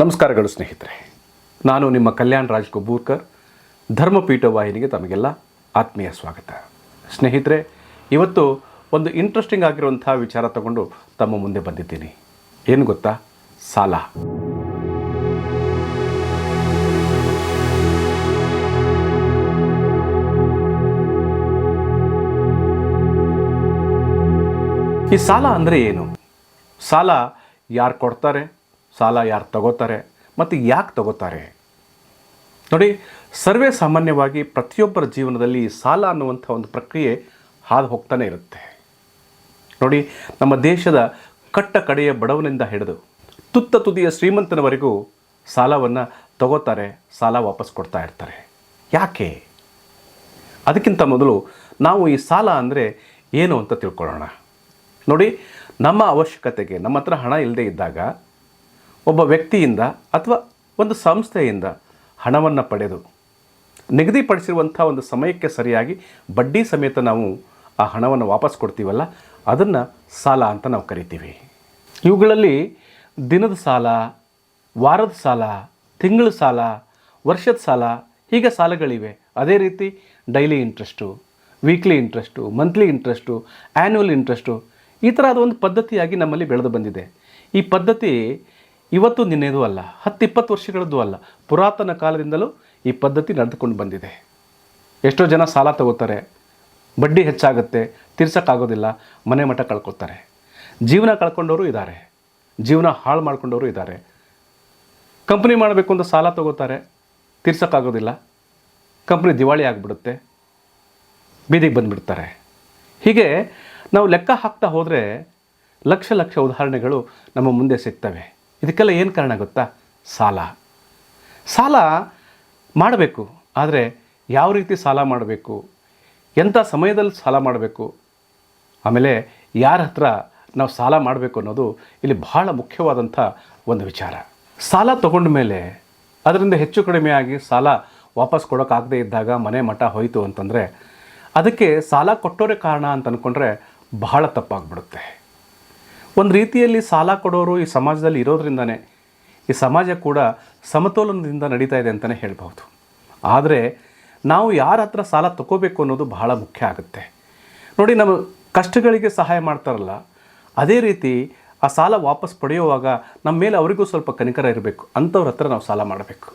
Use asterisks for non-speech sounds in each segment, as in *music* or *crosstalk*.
ನಮಸ್ಕಾರಗಳು ಸ್ನೇಹಿತರೆ. ನಾನು ನಿಮ್ಮ ಕಲ್ಯಾಣ್ ರಾಜ್ ಕುಬ್ಬೂರ್ಕರ್ ಧರ್ಮಪೀಠ ವಾಹಿನಿಗೆ ತಮಗೆಲ್ಲ ಆತ್ಮೀಯ ಸ್ವಾಗತ. ಸ್ನೇಹಿತರೆ, ಇವತ್ತು ಒಂದು ಇಂಟ್ರೆಸ್ಟಿಂಗ್ ಆಗಿರುವಂಥ ವಿಚಾರ ತಗೊಂಡು ತಮ್ಮ ಮುಂದೆ ಬಂದಿದ್ದೀನಿ. ಏನು ಗೊತ್ತಾ? ಸಾಲ. ಈ ಸಾಲ ಅಂದರೆ ಏನು? ಸಾಲ ಯಾರು ಕೊಡ್ತಾರೆ? ಸಾಲ ಯಾರು ತಗೋತಾರೆ, ಮತ್ತು ಯಾಕೆ ತಗೋತಾರೆ? ನೋಡಿ, ಸರ್ವೇ ಸಾಮಾನ್ಯವಾಗಿ ಪ್ರತಿಯೊಬ್ಬರ ಜೀವನದಲ್ಲಿ ಸಾಲ ಅನ್ನುವಂಥ ಒಂದು ಪ್ರಕ್ರಿಯೆ ಹಾದು ಹೋಗ್ತಾನೆ ಇರುತ್ತೆ. ನೋಡಿ, ನಮ್ಮ ದೇಶದ ಕಟ್ಟ ಕಡೆಯ ಬಡವನಿಂದ ಹಿಡಿದು ತುತ್ತ ತುದಿಯ ಶ್ರೀಮಂತನವರೆಗೂ ಸಾಲವನ್ನು ತಗೋತಾರೆ, ಸಾಲ ವಾಪಸ್ ಕೊಡ್ತಾ ಇರ್ತಾರೆ. ಯಾಕೆ? ಅದಕ್ಕಿಂತ ಮೊದಲು ನಾವು ಈ ಸಾಲ ಅಂದರೆ ಏನು ಅಂತ ತಿಳ್ಕೊಳ್ಳೋಣ. ನೋಡಿ, ನಮ್ಮ ಅವಶ್ಯಕತೆಗೆ, ನಮ್ಮ ಹತ್ರ ಹಣ ಇಲ್ಲದೆ ಇದ್ದಾಗ ಒಬ್ಬ ವ್ಯಕ್ತಿಯಿಂದ ಅಥವಾ ಒಂದು ಸಂಸ್ಥೆಯಿಂದ ಹಣವನ್ನು ಪಡೆದು ನಿಗದಿಪಡಿಸಿರುವಂಥ ಒಂದು ಸಮಯಕ್ಕೆ ಸರಿಯಾಗಿ ಬಡ್ಡಿ ಸಮೇತ ನಾವು ಆ ಹಣವನ್ನು ವಾಪಸ್ ಕೊಡ್ತೀವಲ್ಲ, ಅದನ್ನು ಸಾಲ ಅಂತ ನಾವು ಕರಿತೀವಿ. ಇವುಗಳಲ್ಲಿ ದಿನದ ಸಾಲ, ವಾರದ ಸಾಲ, ತಿಂಗಳ ಸಾಲ, ವರ್ಷದ ಸಾಲ, ಹೀಗೆ ಸಾಲಗಳಿವೆ. ಅದೇ ರೀತಿ daily interest, weekly interest, monthly interest, annual interest, ಈ ಥರದ ಒಂದು ಪದ್ಧತಿಯಾಗಿ ನಮ್ಮಲ್ಲಿ ಬೆಳೆದು ಬಂದಿದೆ. ಈ ಪದ್ಧತಿ ಇವತ್ತು ನಿನ್ನೆದು ಅಲ್ಲ ಹತ್ತು ಇಪ್ಪತ್ತು ವರ್ಷಗಳದ್ದು ಅಲ್ಲ, ಪುರಾತನ ಕಾಲದಿಂದಲೂ ಈ ಪದ್ಧತಿ ನಡೆದುಕೊಂಡು ಬಂದಿದೆ. ಎಷ್ಟೋ ಜನ ಸಾಲ ತಗೋತಾರೆ, ಬಡ್ಡಿ ಹೆಚ್ಚಾಗುತ್ತೆ, ತೀರ್ಸೋಕ್ಕಾಗೋದಿಲ್ಲ, ಮನೆ ಮಠ ಕಳ್ಕೊತಾರೆ ಜೀವನ ಕಳ್ಕೊಂಡವರು ಇದ್ದಾರೆ, ಜೀವನ ಹಾಳು ಮಾಡ್ಕೊಂಡವರು ಇದ್ದಾರೆ. ಕಂಪ್ನಿ ಮಾಡಬೇಕು ಅಂತ ಸಾಲ ತಗೋತಾರೆ, ತೀರ್ಸೋಕ್ಕಾಗೋದಿಲ್ಲ, ಕಂಪ್ನಿ ದಿವಾಳಿ ಆಗಿಬಿಡುತ್ತೆ, ಬೀದಿಗೆ ಬಂದುಬಿಡ್ತಾರೆ. ಹೀಗೆ ನಾವು ಲೆಕ್ಕ ಹಾಕ್ತಾ ಹೋದರೆ ಲಕ್ಷ ಲಕ್ಷ ಉದಾಹರಣೆಗಳು ನಮ್ಮ ಮುಂದೆ ಸಿಗ್ತವೆ. ಇದಕ್ಕೆಲ್ಲ ಏನು ಕಾರಣ ಗೊತ್ತಾ? ಸಾಲ. ಸಾಲ ಮಾಡಬೇಕು, ಆದರೆ ಯಾವ ರೀತಿ ಸಾಲ ಮಾಡಬೇಕು? ಎಂಥ ಸಮಯದಲ್ಲಿ ಸಾಲ ಮಾಡಬೇಕು? ಆಮೇಲೆ ಯಾರ ಹತ್ರ ನಾವು ಸಾಲ ಮಾಡಬೇಕು ಅನ್ನೋದು ಇಲ್ಲಿ ಬಹಳ ಮುಖ್ಯವಾದಂಥ ಒಂದು ವಿಚಾರ. ಸಾಲ ತಗೊಂಡ ಮೇಲೆ ಅದರಿಂದ ಹೆಚ್ಚು ಕಡಿಮೆ ಆಗಿ ಸಾಲ ವಾಪಸ್ ಕೊಡೋಕ್ಕಾಗದೇ ಇದ್ದಾಗ ಮನೆ ಮಠ ಹೋಯಿತು ಅಂತಂದರೆ ಅದಕ್ಕೆ ಸಾಲ ಕೊಟ್ಟೋರೆ ಕಾರಣ ಅಂತ ಅಂದ್ಕೊಂಡ್ರೆ ಬಹಳ ತಪ್ಪಾಗ್ಬಿಡುತ್ತೆ. ಒಂದು ರೀತಿಯಲ್ಲಿ ಸಾಲ ಕೊಡೋರು ಈ ಸಮಾಜದಲ್ಲಿ ಇರೋದ್ರಿಂದನೇ ಈ ಸಮಾಜ ಕೂಡ ಸಮತೋಲನದಿಂದ ನಡೀತಾ ಇದೆ ಅಂತಲೇ ಹೇಳ್ಬೋದು ಆದರೆ ನಾವು ಯಾರ ಹತ್ರ ಸಾಲ ತಗೋಬೇಕು ಅನ್ನೋದು ಬಹಳ ಮುಖ್ಯ ಆಗುತ್ತೆ. ನೋಡಿ, ನಮ್ಮ ಕಷ್ಟಗಳಿಗೆ ಸಹಾಯ ಮಾಡ್ತಾರಲ್ಲ, ಅದೇ ರೀತಿ ಆ ಸಾಲ ವಾಪಸ್ ಪಡೆಯುವಾಗ ನಮ್ಮ ಮೇಲೆ ಅವರಿಗೂ ಸ್ವಲ್ಪ ಕನಿಕರ ಇರಬೇಕು, ಅಂಥವ್ರ ಹತ್ರ ನಾವು ಸಾಲ ಮಾಡಬೇಕು.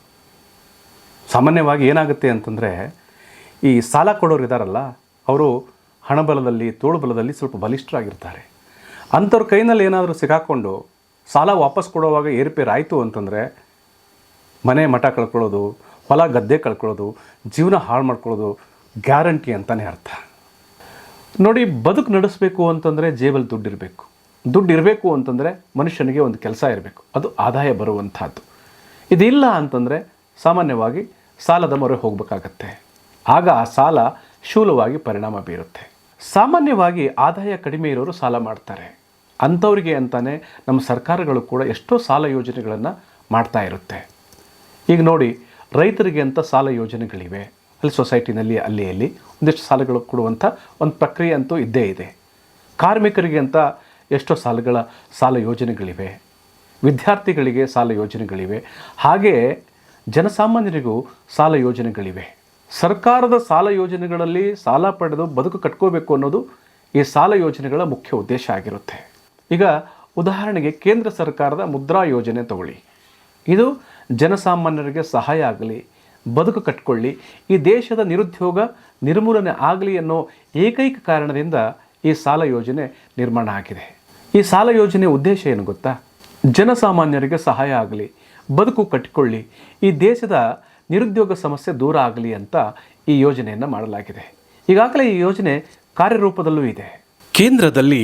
ಸಾಮಾನ್ಯವಾಗಿ ಏನಾಗುತ್ತೆ ಅಂತಂದರೆ, ಈ ಸಾಲ ಕೊಡೋರು ಇದ್ದಾರಲ್ಲ ಅವರು ಹಣಬಲದಲ್ಲಿ, ತೋಳುಬಲದಲ್ಲಿ ಸ್ವಲ್ಪ ಬಲಿಷ್ಠರಾಗಿರ್ತಾರೆ. ಅಂಥವ್ರ ಕೈನಲ್ಲಿ ಏನಾದರೂ ಸಿಗಾಕೊಂಡು ಸಾಲ ವಾಪಸ್ ಕೊಡುವಾಗ ಏರುಪೇರು ಆಯಿತು ಅಂತಂದರೆ ಮನೆ ಮಠ ಕಳ್ಕೊಳ್ಳೋದು, ಹೊಲ ಗದ್ದೆ ಕಳ್ಕೊಳ್ಳೋದು, ಜೀವನ ಹಾಳು ಮಾಡ್ಕೊಳ್ಳೋದು ಗ್ಯಾರಂಟಿ ಅಂತಲೇ ಅರ್ಥ. ನೋಡಿ, ಬದುಕು ನಡೆಸಬೇಕು ಅಂತಂದರೆ ಜೇಬಲ್ಲಿ ದುಡ್ಡು ಇರಬೇಕು ದುಡ್ಡು ಇರಬೇಕು ಅಂತಂದರೆ ಮನುಷ್ಯನಿಗೆ ಒಂದು ಕೆಲಸ ಇರಬೇಕು. ಅದು ಆದಾಯ ಬರುವಂಥದ್ದು. ಇದಿಲ್ಲ ಅಂತಂದರೆ ಸಾಮಾನ್ಯವಾಗಿ ಸಾಲದ ಮೊರೆ ಹೋಗಬೇಕಾಗತ್ತೆ. ಆಗ ಆ ಸಾಲ ಶೂಲವಾಗಿ ಪರಿಣಾಮ ಬೀರುತ್ತೆ. ಸಾಮಾನ್ಯವಾಗಿ ಆದಾಯ ಕಡಿಮೆ ಇರೋರು ಸಾಲ ಮಾಡ್ತಾರೆ. ಅಂಥವ್ರಿಗೆ ಅಂತಾನೆ ನಮ್ಮ ಸರ್ಕಾರಗಳು ಕೂಡ ಎಷ್ಟೋ ಸಾಲ ಯೋಜನೆಗಳನ್ನು ಮಾಡ್ತಾ ಇರುತ್ತೆ. ಈಗ ನೋಡಿ, ರೈತರಿಗೆ ಅಂತ ಸಾಲ ಯೋಜನೆಗಳಿವೆ. ಅಲ್ಲಿ ಸೊಸೈಟಿನಲ್ಲಿ, ಅಲ್ಲಿ ಅಲ್ಲಿ ಒಂದಿಷ್ಟು ಸಾಲಗಳು ಕೊಡುವಂಥ ಒಂದು ಪ್ರಕ್ರಿಯೆ ಅಂತೂ ಇದ್ದೇ ಇದೆ. ಕಾರ್ಮಿಕರಿಗೆ ಅಂತ ಎಷ್ಟೋ ಸಾಲಗಳ ಸಾಲ ಯೋಜನೆಗಳಿವೆ. ವಿದ್ಯಾರ್ಥಿಗಳಿಗೆ ಸಾಲ ಯೋಜನೆಗಳಿವೆ. ಹಾಗೆಯೇ ಜನಸಾಮಾನ್ಯರಿಗೂ ಸಾಲ ಯೋಜನೆಗಳಿವೆ. ಸರ್ಕಾರದ ಸಾಲ ಯೋಜನೆಗಳಲ್ಲಿ ಸಾಲ ಪಡೆದು ಬದುಕು ಕಟ್ಕೋಬೇಕು ಅನ್ನೋದು ಈ ಸಾಲ ಯೋಜನೆಗಳ ಮುಖ್ಯ ಉದ್ದೇಶ ಆಗಿರುತ್ತೆ. ಈಗ ಉದಾಹರಣೆಗೆ ಕೇಂದ್ರ ಸರ್ಕಾರದ ಮುದ್ರಾ ಯೋಜನೆ ತಗೊಳ್ಳಿ. ಇದು ಜನಸಾಮಾನ್ಯರಿಗೆ ಸಹಾಯ ಆಗಲಿ, ಬದುಕು ಕಟ್ಕೊಳ್ಳಿ, ಈ ದೇಶದ ನಿರುದ್ಯೋಗ ನಿರ್ಮೂಲನೆ ಆಗಲಿ ಅನ್ನೋ ಏಕೈಕ ಕಾರಣದಿಂದ ಈ ಸಾಲ ಯೋಜನೆ ನಿರ್ಮಾಣ ಆಗಿದೆ. ಈ ಸಾಲ ಯೋಜನೆ ಉದ್ದೇಶ ಏನು ಗೊತ್ತಾ? ಜನಸಾಮಾನ್ಯರಿಗೆ ಸಹಾಯ ಆಗಲಿ, ಬದುಕು ಕಟ್ಟಿಕೊಳ್ಳಿ ಈ ದೇಶದ ನಿರುದ್ಯೋಗ ಸಮಸ್ಯೆ ದೂರ ಆಗಲಿ ಅಂತ ಈ ಯೋಜನೆಯನ್ನು ಮಾಡಲಾಗಿದೆ. ಈಗಾಗಲೇ ಈ ಯೋಜನೆ ಕಾರ್ಯರೂಪದಲ್ಲೂ ಇದೆ. ಕೇಂದ್ರದಲ್ಲಿ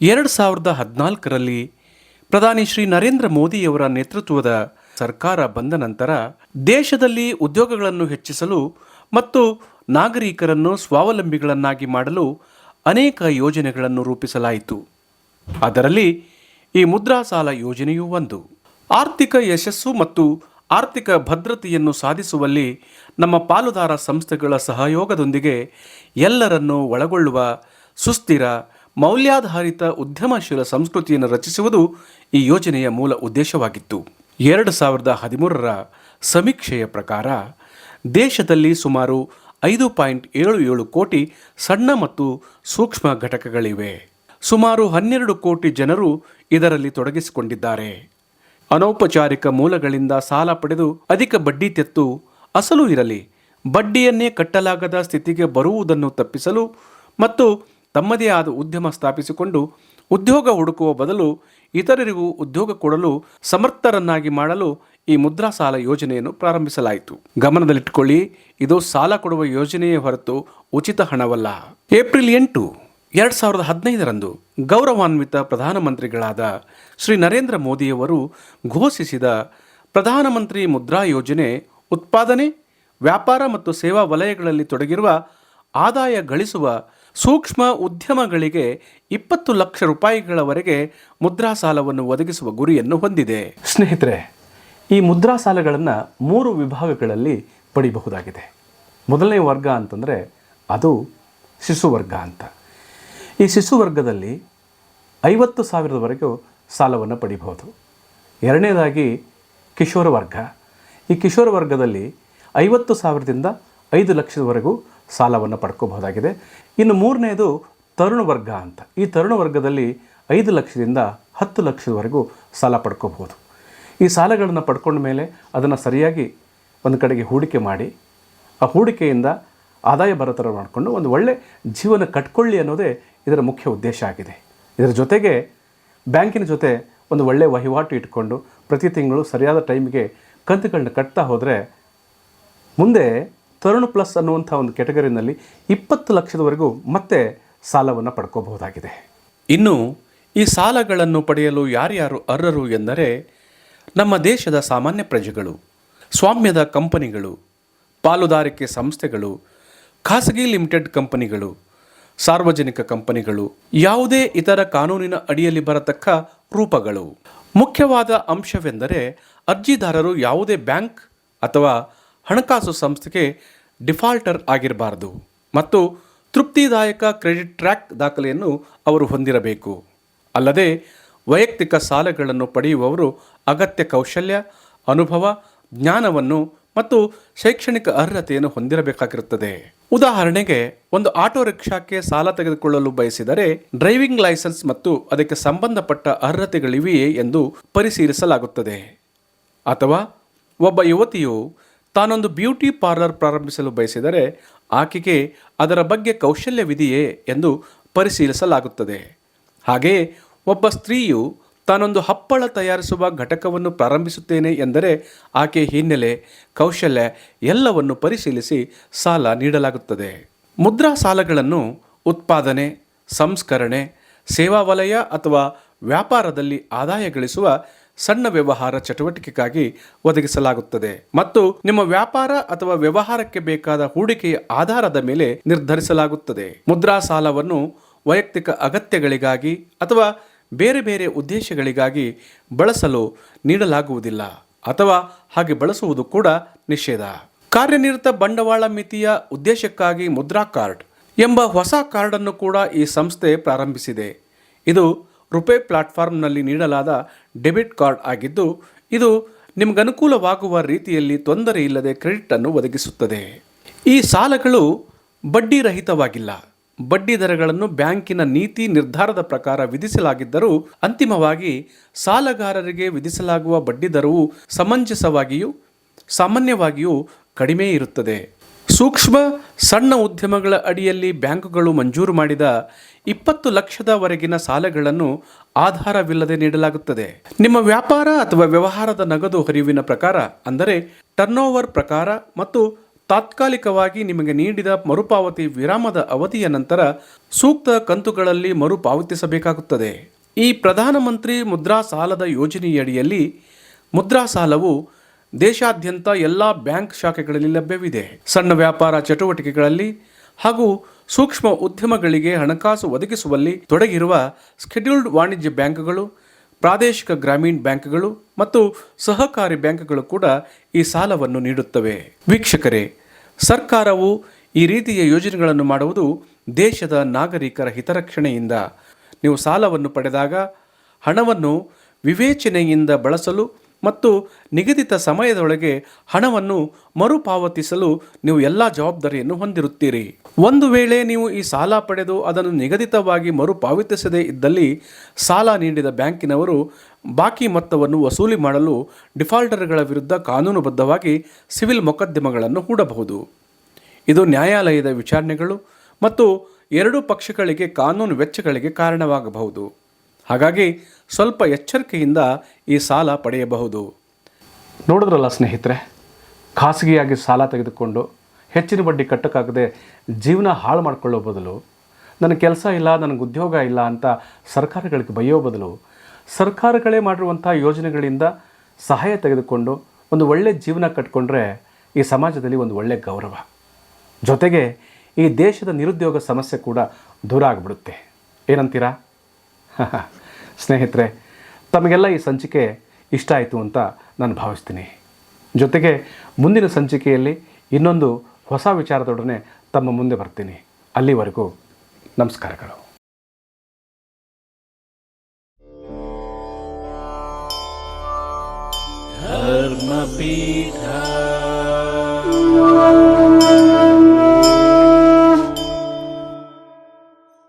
ಎರಡು ಸಾವಿರದ ಹದಿನಾಲ್ಕರಲ್ಲಿ ಪ್ರಧಾನಿ ಶ್ರೀ ನರೇಂದ್ರ ಮೋದಿಯವರ ನೇತೃತ್ವದ ಸರ್ಕಾರ ಬಂದ ನಂತರ ದೇಶದಲ್ಲಿ ಉದ್ಯೋಗಗಳನ್ನು ಹೆಚ್ಚಿಸಲು ಮತ್ತು ನಾಗರಿಕರನ್ನು ಸ್ವಾವಲಂಬಿಗಳನ್ನಾಗಿ ಮಾಡಲು ಅನೇಕ ಯೋಜನೆಗಳನ್ನು ರೂಪಿಸಲಾಯಿತು. ಅದರಲ್ಲಿ ಈ ಮುದ್ರಾ ಸಾಲ ಯೋಜನೆಯೂ ಒಂದು. ಆರ್ಥಿಕ ಯಶಸ್ಸು ಮತ್ತು ಆರ್ಥಿಕ ಭದ್ರತೆಯನ್ನು ಸಾಧಿಸುವಲ್ಲಿ ನಮ್ಮ ಪಾಲುದಾರ ಸಂಸ್ಥೆಗಳ ಸಹಯೋಗದೊಂದಿಗೆ ಎಲ್ಲರನ್ನೂ ಒಳಗೊಳ್ಳುವ ಸುಸ್ಥಿರ ಮೌಲ್ಯಾಧಾರಿತ ಉದ್ಯಮಶೀಲ ಸಂಸ್ಕೃತಿಯನ್ನು ರಚಿಸುವುದು ಈ ಯೋಜನೆಯ ಮೂಲ ಉದ್ದೇಶವಾಗಿತ್ತು. ಎರಡು ಸಾವಿರದ ಹದಿಮೂರರ ಸಮೀಕ್ಷೆಯ ಪ್ರಕಾರ, ದೇಶದಲ್ಲಿ ಸುಮಾರು ಐದು ಪಾಯಿಂಟ್ ಏಳು ಏಳು ಕೋಟಿ ಸಣ್ಣ ಮತ್ತು ಸೂಕ್ಷ್ಮ ಘಟಕಗಳಿವೆ. ಸುಮಾರು ಹನ್ನೆರಡು ಕೋಟಿ ಜನರು ಇದರಲ್ಲಿ ತೊಡಗಿಸಿಕೊಂಡಿದ್ದಾರೆ. ಅನೌಪಚಾರಿಕ ಮೂಲಗಳಿಂದ ಸಾಲ ಪಡೆದು ಅಧಿಕ ಬಡ್ಡಿ ತೆತ್ತು ಅಸಲು ಇರಲಿ, ಬಡ್ಡಿಯನ್ನೇ ಕಟ್ಟಲಾಗದ ಸ್ಥಿತಿಗೆ ಬರುವುದನ್ನು ತಪ್ಪಿಸಲು ಮತ್ತು ತಮ್ಮದೇ ಆದ ಉದ್ಯಮ ಸ್ಥಾಪಿಸಿಕೊಂಡು ಉದ್ಯೋಗ ಹುಡುಕುವ ಬದಲು ಇತರರಿಗೂ ಉದ್ಯೋಗ ಕೊಡಲು ಸಮರ್ಥರನ್ನಾಗಿ ಮಾಡಲು ಈ ಮುದ್ರಾ ಸಾಲ ಯೋಜನೆಯನ್ನು ಪ್ರಾರಂಭಿಸಲಾಯಿತು. ಗಮನದಲ್ಲಿಟ್ಟುಕೊಳ್ಳಿ, ಇದು ಸಾಲ ಕೊಡುವ ಯೋಜನೆಯೇ ಹೊರತು ಉಚಿತ ಹಣವಲ್ಲ. ಏಪ್ರಿಲ್ ಎಂಟು, ಎರಡು ಸಾವಿರದ ಹದಿನೈದರಂದು ಗೌರವಾನ್ವಿತ ಪ್ರಧಾನಮಂತ್ರಿಗಳಾದ ಶ್ರೀ ನರೇಂದ್ರ ಮೋದಿಯವರು ಘೋಷಿಸಿದ ಪ್ರಧಾನಮಂತ್ರಿ ಮುದ್ರಾ ಯೋಜನೆ ಉತ್ಪಾದನೆ, ವ್ಯಾಪಾರ ಮತ್ತು ಸೇವಾ ವಲಯಗಳಲ್ಲಿ ತೊಡಗಿರುವ, ಆದಾಯ ಗಳಿಸುವ ಸೂಕ್ಷ್ಮ ಉದ್ಯಮಗಳಿಗೆ ಇಪ್ಪತ್ತು ಲಕ್ಷ ರೂಪಾಯಿಗಳವರೆಗೆ ಮುದ್ರಾ ಸಾಲವನ್ನು ಒದಗಿಸುವ ಗುರಿಯನ್ನು ಹೊಂದಿದೆ. ಸ್ನೇಹಿತರೆ, ಈ ಮುದ್ರಾ ಸಾಲಗಳನ್ನು ಮೂರು ವಿಭಾಗಗಳಲ್ಲಿ ಪಡಿಬಹುದಾಗಿದೆ. ಮೊದಲನೇ ವರ್ಗ ಅಂತಂದರೆ ಅದು ಶಿಶು ವರ್ಗ ಅಂತ. ಈ ಶಿಶು ವರ್ಗದಲ್ಲಿ ಐವತ್ತು ಸಾವಿರದವರೆಗೂ ಸಾಲವನ್ನು ಪಡಿಬಹುದು. ಎರಡನೇದಾಗಿ ಕಿಶೋರ ವರ್ಗ. ಈ ಕಿಶೋರ ವರ್ಗದಲ್ಲಿ ಐವತ್ತು ಸಾವಿರದಿಂದ ಐದು ಲಕ್ಷದವರೆಗೂ ಸಾಲವನ್ನು ಪಡ್ಕೋಬಹುದಾಗಿದೆ. ಇನ್ನು ಮೂರನೇದು ತರುಣ ವರ್ಗ ಅಂತ. ಈ ತರುಣ ವರ್ಗದಲ್ಲಿ ಐದು ಲಕ್ಷದಿಂದ ಹತ್ತು ಲಕ್ಷದವರೆಗೂ ಸಾಲ ಪಡ್ಕೋಬೋದು ಈ ಸಾಲಗಳನ್ನು ಪಡ್ಕೊಂಡ ಮೇಲೆ ಅದನ್ನು ಸರಿಯಾಗಿ ಒಂದು ಕಡೆಗೆ ಹೂಡಿಕೆ ಮಾಡಿ, ಆ ಹೂಡಿಕೆಯಿಂದ ಆದಾಯ ಬರೋ ಥರ ಮಾಡಿಕೊಂಡು ಒಂದು ಒಳ್ಳೆ ಜೀವನ ಕಟ್ಕೊಳ್ಳಿ ಅನ್ನೋದೇ ಇದರ ಮುಖ್ಯ ಉದ್ದೇಶ ಆಗಿದೆ. ಇದರ ಜೊತೆಗೆ ಬ್ಯಾಂಕಿನ ಜೊತೆ ಒಂದು ಒಳ್ಳೆಯ ವಹಿವಾಟು ಇಟ್ಕೊಂಡು ಪ್ರತಿ ತಿಂಗಳು ಸರಿಯಾದ ಟೈಮಿಗೆ ಕಂತುಗಳನ್ನ ಕಟ್ತಾ ಹೋದರೆ ಮುಂದೆ ತರುಣ್ ಪ್ಲಸ್ ಅನ್ನುವಂಥ ಒಂದು ಕೆಟಗರಿನಲ್ಲಿ ಇಪ್ಪತ್ತು ಲಕ್ಷದವರೆಗೂ ಮತ್ತೆ ಸಾಲವನ್ನು ಪಡ್ಕೋಬಹುದಾಗಿದೆ. ಇನ್ನು ಈ ಸಾಲಗಳನ್ನು ಪಡೆಯಲು ಯಾರ್ಯಾರು ಅರ್ಹರು ಎಂದರೆ ನಮ್ಮ ದೇಶದ ಸಾಮಾನ್ಯ ಪ್ರಜೆಗಳು, ಸ್ವಾಮ್ಯದ ಕಂಪನಿಗಳು, ಪಾಲುದಾರಿಕೆ ಸಂಸ್ಥೆಗಳು, ಖಾಸಗಿ ಲಿಮಿಟೆಡ್ ಕಂಪನಿಗಳು, ಸಾರ್ವಜನಿಕ ಕಂಪನಿಗಳು, ಯಾವುದೇ ಇತರ ಕಾನೂನಿನ ಅಡಿಯಲ್ಲಿ ಬರತಕ್ಕ ರೂಪಗಳು. ಮುಖ್ಯವಾದ ಅಂಶವೆಂದರೆ ಅರ್ಜಿದಾರರು ಯಾವುದೇ ಬ್ಯಾಂಕ್ ಅಥವಾ ಹಣಕಾಸು ಸಂಸ್ಥೆಗೆ ಡಿಫಾಲ್ಟರ್ ಆಗಿರಬಾರದು ಮತ್ತು ತೃಪ್ತಿದಾಯಕ ಕ್ರೆಡಿಟ್ ಟ್ರ್ಯಾಕ್ ದಾಖಲೆಯನ್ನು ಅವರು ಹೊಂದಿರಬೇಕು. ಅಲ್ಲದೆ ವೈಯಕ್ತಿಕ ಸಾಲಗಳನ್ನು ಪಡೆಯುವವರು ಅಗತ್ಯ ಕೌಶಲ್ಯ, ಅನುಭವ, ಜ್ಞಾನವನ್ನು ಮತ್ತು ಶೈಕ್ಷಣಿಕ ಅರ್ಹತೆಯನ್ನು ಹೊಂದಿರಬೇಕಾಗಿರುತ್ತದೆ. ಉದಾಹರಣೆಗೆ, ಒಂದು ಆಟೋ ರಿಕ್ಷಾಕ್ಕೆ ಸಾಲ ತೆಗೆದುಕೊಳ್ಳಲು ಬಯಸಿದರೆ ಡ್ರೈವಿಂಗ್ ಲೈಸೆನ್ಸ್ ಮತ್ತು ಅದಕ್ಕೆ ಸಂಬಂಧಪಟ್ಟ ಅರ್ಹತೆಗಳಿವೆಯೇ ಎಂದು ಪರಿಶೀಲಿಸಲಾಗುತ್ತದೆ. ಅಥವಾ ಒಬ್ಬ ಯುವತಿಯು ತಾನೊಂದು ಬ್ಯೂಟಿ ಪಾರ್ಲರ್ ಪ್ರಾರಂಭಿಸಲು ಬಯಸಿದರೆ ಆಕೆಗೆ ಅದರ ಬಗ್ಗೆ ಕೌಶಲ್ಯವಿದೆಯೇ ಎಂದು ಪರಿಶೀಲಿಸಲಾಗುತ್ತದೆ. ಹಾಗೆಯೇ ಒಬ್ಬ ಸ್ತ್ರೀಯು ತಾನೊಂದು ಹಪ್ಪಳ ತಯಾರಿಸುವ ಘಟಕವನ್ನು ಪ್ರಾರಂಭಿಸುತ್ತೇನೆ ಎಂದರೆ ಆಕೆ ಹಿನ್ನೆಲೆ ಕೌಶಲ್ಯ ಎಲ್ಲವನ್ನು ಪರಿಶೀಲಿಸಿ ಸಾಲ ನೀಡಲಾಗುತ್ತದೆ. ಮುದ್ರಾ ಸಾಲಗಳನ್ನು ಉತ್ಪಾದನೆ, ಸಂಸ್ಕರಣೆ, ಸೇವಾ ವಲಯ ಅಥವಾ ವ್ಯಾಪಾರದಲ್ಲಿ ಆದಾಯ ಗಳಿಸುವ ಸಣ್ಣ ವ್ಯವಹಾರ ಚಟುವಟಿಕೆಗಾಗಿ ಒದಗಿಸಲಾಗುತ್ತದೆ. ಮತ್ತು ನಿಮ್ಮ ವ್ಯಾಪಾರ ಅಥವಾ ವ್ಯವಹಾರಕ್ಕೆ ಬೇಕಾದ ಹೂಡಿಕೆಯ ಆಧಾರದ ಮೇಲೆ ನಿರ್ಧರಿಸಲಾಗುತ್ತದೆ. ಮುದ್ರಾ ಸಾಲವನ್ನು ವೈಯಕ್ತಿಕ ಅಗತ್ಯಗಳಿಗಾಗಿ ಅಥವಾ ಬೇರೆ ಬೇರೆ ಉದ್ದೇಶಗಳಿಗಾಗಿ ಬಳಸಲು ನೀಡಲಾಗುವುದಿಲ್ಲ ಅಥವಾ ಹಾಗೆ ಬಳಸುವುದು ಕೂಡ ನಿಷೇಧ. ಕಾರ್ಯನಿರತ ಬಂಡವಾಳ ಮಿತಿಯ ಉದ್ದೇಶಕ್ಕಾಗಿ ಮುದ್ರಾ ಕಾರ್ಡ್ ಎಂಬ ಹೊಸ ಕಾರ್ಡನ್ನು ಕೂಡ ಈ ಸಂಸ್ಥೆ ಪ್ರಾರಂಭಿಸಿದೆ. ಇದು ರುಪೇ ಪ್ಲಾಟ್ಫಾರ್ಮ್ನಲ್ಲಿ ನೀಡಲಾದ ಡೆಬಿಟ್ ಕಾರ್ಡ್ ಆಗಿದ್ದು, ಇದು ನಿಮಗನುಕೂಲವಾಗುವ ರೀತಿಯಲ್ಲಿ ತೊಂದರೆ ಇಲ್ಲದೆ ಕ್ರೆಡಿಟ್ ಅನ್ನು ಒದಗಿಸುತ್ತದೆ. ಈ ಸಾಲಗಳು ಬಡ್ಡಿ ರಹಿತವಾಗಿಲ್ಲ. ಬಡ್ಡಿ ದರಗಳನ್ನು ಬ್ಯಾಂಕಿನ ನೀತಿ ನಿರ್ಧಾರದ ಪ್ರಕಾರ ವಿಧಿಸಲಾಗಿದ್ದರೂ, ಅಂತಿಮವಾಗಿ ಸಾಲಗಾರರಿಗೆ ವಿಧಿಸಲಾಗುವ ಬಡ್ಡಿ ದರವು ಸಮಂಜಸವಾಗಿಯೂ, ಸಾಮಾನ್ಯವಾಗಿಯೂ ಕಡಿಮೆ ಇರುತ್ತದೆ. ಸೂಕ್ಷ್ಮ ಸಣ್ಣ ಉದ್ಯಮಗಳ ಅಡಿಯಲ್ಲಿ ಬ್ಯಾಂಕುಗಳು ಮಂಜೂರು ಮಾಡಿದ ಇಪ್ಪತ್ತು ಲಕ್ಷದವರೆಗಿನ ಸಾಲಗಳನ್ನು ಆಧಾರವಿಲ್ಲದೆ ನೀಡಲಾಗುತ್ತದೆ. ನಿಮ್ಮ ವ್ಯಾಪಾರ ಅಥವಾ ವ್ಯವಹಾರದ ನಗದು ಹರಿವಿನ ಪ್ರಕಾರ, ಅಂದರೆ ಟರ್ನ್ಓವರ್ ಪ್ರಕಾರ ಮತ್ತು ತಾತ್ಕಾಲಿಕವಾಗಿ ನಿಮಗೆ ನೀಡಿದ ಮರುಪಾವತಿ ವಿರಾಮದ ಅವಧಿಯ ನಂತರ ಸೂಕ್ತ ಕಂತುಗಳಲ್ಲಿ ಮರುಪಾವತಿಸಬೇಕಾಗುತ್ತದೆ. ಈ ಪ್ರಧಾನಮಂತ್ರಿ ಮುದ್ರಾ ಸಾಲದ ಯೋಜನೆಯಡಿಯಲ್ಲಿ ಮುದ್ರಾ ಸಾಲವು ದೇಶಾದ್ಯಂತ ಎಲ್ಲ ಬ್ಯಾಂಕ್ ಶಾಖೆಗಳಲ್ಲಿ ಲಭ್ಯವಿದೆ. ಸಣ್ಣ ವ್ಯಾಪಾರ ಚಟುವಟಿಕೆಗಳಲ್ಲಿ ಹಾಗೂ ಸೂಕ್ಷ್ಮ ಉದ್ಯಮಗಳಿಗೆ ಹಣಕಾಸು ಒದಗಿಸುವಲ್ಲಿ ತೊಡಗಿರುವ ಸ್ಕೆಡ್ಯೂಲ್ಡ್ ವಾಣಿಜ್ಯ ಬ್ಯಾಂಕ್ಗಳು, ಪ್ರಾದೇಶಿಕ ಗ್ರಾಮೀಣ ಬ್ಯಾಂಕ್ಗಳು ಮತ್ತು ಸಹಕಾರಿ ಬ್ಯಾಂಕ್ಗಳು ಕೂಡ ಈ ಸಾಲವನ್ನು ನೀಡುತ್ತವೆ. ವೀಕ್ಷಕರೇ, ಸರ್ಕಾರವು ಈ ರೀತಿಯ ಯೋಜನೆಗಳನ್ನು ಮಾಡುವುದು ದೇಶದ ನಾಗರಿಕರ ಹಿತರಕ್ಷಣೆಯಿಂದ. ನೀವು ಸಾಲವನ್ನು ಪಡೆದಾಗ ಹಣವನ್ನು ವಿವೇಚನೆಯಿಂದ ಬಳಸಲು ಮತ್ತು ನಿಗದಿತ ಸಮಯದೊಳಗೆ ಹಣವನ್ನು ಮರುಪಾವತಿಸಲು ನೀವು ಎಲ್ಲ ಜವಾಬ್ದಾರಿಯನ್ನು ಹೊಂದಿರುತ್ತೀರಿ. ಒಂದು ವೇಳೆ ನೀವು ಈ ಸಾಲ ಪಡೆದು ಅದನ್ನು ನಿಗದಿತವಾಗಿ ಮರುಪಾವತಿಸದೇ ಇದ್ದಲ್ಲಿ ಸಾಲ ನೀಡಿದ ಬ್ಯಾಂಕಿನವರು ಬಾಕಿ ಮೊತ್ತವನ್ನು ವಸೂಲಿ ಮಾಡಲು ಡಿಫಾಲ್ಟರ್ಗಳ ವಿರುದ್ಧ ಕಾನೂನುಬದ್ಧವಾಗಿ ಸಿವಿಲ್ ಮೊಕದ್ದಮೆಗಳನ್ನು ಹೂಡಬಹುದು. ಇದು ನ್ಯಾಯಾಲಯದ ವಿಚಾರಣೆಗಳು ಮತ್ತು ಎರಡೂ ಪಕ್ಷಗಳಿಗೆ ಕಾನೂನು ವೆಚ್ಚಗಳಿಗೆ ಕಾರಣವಾಗಬಹುದು. ಹಾಗಾಗಿ ಸ್ವಲ್ಪ ಎಚ್ಚರಿಕೆಯಿಂದ ಈ ಸಾಲ ಪಡೆಯಬಹುದು. ನೋಡಿದ್ರಲ್ಲ ಸ್ನೇಹಿತರೆ, ಖಾಸಗಿಯಾಗಿ ಸಾಲ ತೆಗೆದುಕೊಂಡು ಹೆಚ್ಚಿನ ಬಡ್ಡಿ ಕಟ್ಟೋಕ್ಕಾಗದೆ ಜೀವನ ಹಾಳು ಮಾಡಿಕೊಳ್ಳೋ ಬದಲು ನನಗೆ ಕೆಲಸ ಇಲ್ಲ ನನಗೆ ಉದ್ಯೋಗ ಇಲ್ಲ ಅಂತ ಸರ್ಕಾರಗಳಿಗೆ ಬೈಯೋ ಬದಲು ಸರ್ಕಾರಗಳೇ ಮಾಡಿರುವಂಥ ಯೋಜನೆಗಳಿಂದ ಸಹಾಯ ತೆಗೆದುಕೊಂಡು ಒಂದು ಒಳ್ಳೆಯ ಜೀವನ ಕಟ್ಕೊಂಡ್ರೆ ಈ ಸಮಾಜದಲ್ಲಿ ಒಂದು ಒಳ್ಳೆಯ ಗೌರವ. ಜೊತೆಗೆ ಈ ದೇಶದ ನಿರುದ್ಯೋಗ ಸಮಸ್ಯೆ ಕೂಡ ದೂರ ಆಗಿಬಿಡುತ್ತೆ. ಏನಂತೀರಾ? *laughs* ಸ್ನೇಹಿತರೆ, ತಮಗೆಲ್ಲ ಈ ಸಂಚಿಕೆ ಇಷ್ಟ ಆಯಿತು ಅಂತ ನಾನು ಭಾವಿಸ್ತೀನಿ. ಜೊತೆಗೆ ಮುಂದಿನ ಸಂಚಿಕೆಯಲ್ಲಿ ಇನ್ನೊಂದು ಹೊಸ ವಿಚಾರದೊಡನೆ ತಮ್ಮ ಮುಂದೆ ಬರ್ತೀನಿ. ಅಲ್ಲಿವರೆಗೂ ನಮಸ್ಕಾರಗಳು. धर्मपीठ